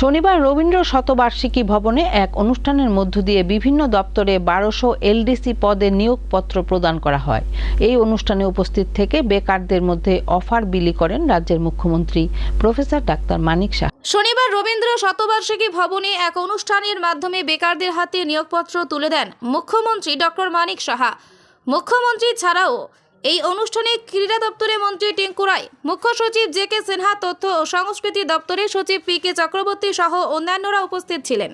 শনিবার রবীন্দ্র শতবার্ষিকী ভবনে এক অনুষ্ঠানের মধ্য দিয়ে বিভিন্ন দপ্তরে বারোশো এলডিসি পদে নিয়োগপত্র প্রদান করা হয়। এই অনুষ্ঠানে উপস্থিত থেকে বেকারদের মধ্যে অফার বিলি করেন রাজ্যের মুখ্যমন্ত্রী, প্রফেসর ডাক্তার মানিক শাহ। শনিবার রবীন্দ্র শতবার্ষিকী ভবনে এক অনুষ্ঠানের মাধ্যমে বেকারদের হাতে নিয়োগপত্র তুলে দেন মুখ্যমন্ত্রী ডক্টর মানিক সাহা। মুখ্যমন্ত্রী ছাড়াও এই অনুষ্ঠানে ক্রীড়া দপ্তরের মন্ত্রী টিঙ্কু রায়, মুখ্য সচিব জে কে সিনহা, তথ্য ও সংস্কৃতি দপ্তরের সচিব পি কে চক্রবর্তী সহ অন্যান্যরা উপস্থিত ছিলেন।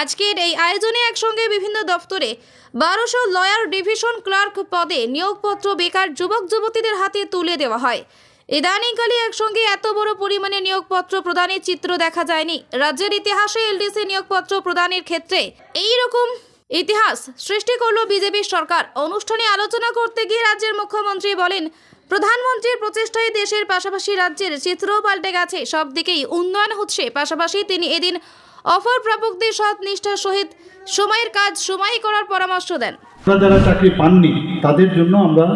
আজকের এই আয়োজনে একসঙ্গে বিভিন্ন দপ্তরে বারোশো লয়ার ডিভিশন ক্লার্ক পদে নিয়োগপত্র বেকার যুবক যুবতীদের হাতে তুলে দেওয়া হয়। ইদানিংকালে একসঙ্গে এত বড় পরিমাণে নিয়োগপত্র প্রদানের চিত্র দেখা যায়নি। রাজ্যের ইতিহাসে এলডিসি নিয়োগপত্র প্রদানের ক্ষেত্রে এই রকম ইতিহাস সৃষ্টি করল বিজেপির সরকার। অনুষ্ঠানে আলোচনা করতে গিয়ে রাজ্যের মুখ্যমন্ত্রী বলেন, প্রধানমন্ত্রীর প্রচেষ্টায় দেশের পাশাপাশি রাজ্যের চিত্রও পাল্টে গেছে। সব দিকেই উন্নয়ন হচ্ছে। পাশাপাশি তিনি এদিন অফার প্রাপকদের সৎ নিষ্ঠার সহিত সময়ের কাজ সময় করার পরামর্শ দেন। যারা চাকরি পাননি, তাদের জন্য আমরা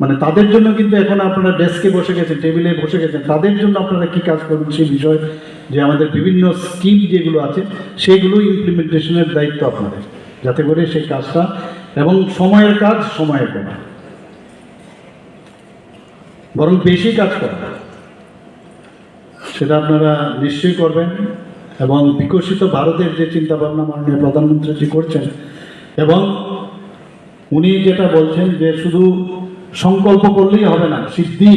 মানে তাদের জন্য কিন্তু এখন আপনারা ডেস্কে বসে গেছেন, টেবিলে বসে গেছেন, তাদের জন্য আপনারা কি কাজ করবেন সেই বিষয়ে যে আমাদের বিভিন্ন স্কিম যেগুলো আছে, সেগুলো ইমপ্লিমেন্টেশনের দায়িত্ব আপনাদের। যাতে করে সেই কাজটা এবং সময়ের কাজ সময়ে করা। বরং বেশি কাজ করা। সেটা আপনারা নিশ্চয়ই করবেন এবং বিকশিত ভারতের যে চিন্তাভাবনা মাননীয় প্রধানমন্ত্রীজি করছেন এবং উনি যেটা বলছেন যে শুধু সংকল্প করলেই হবে না, সিদ্ধি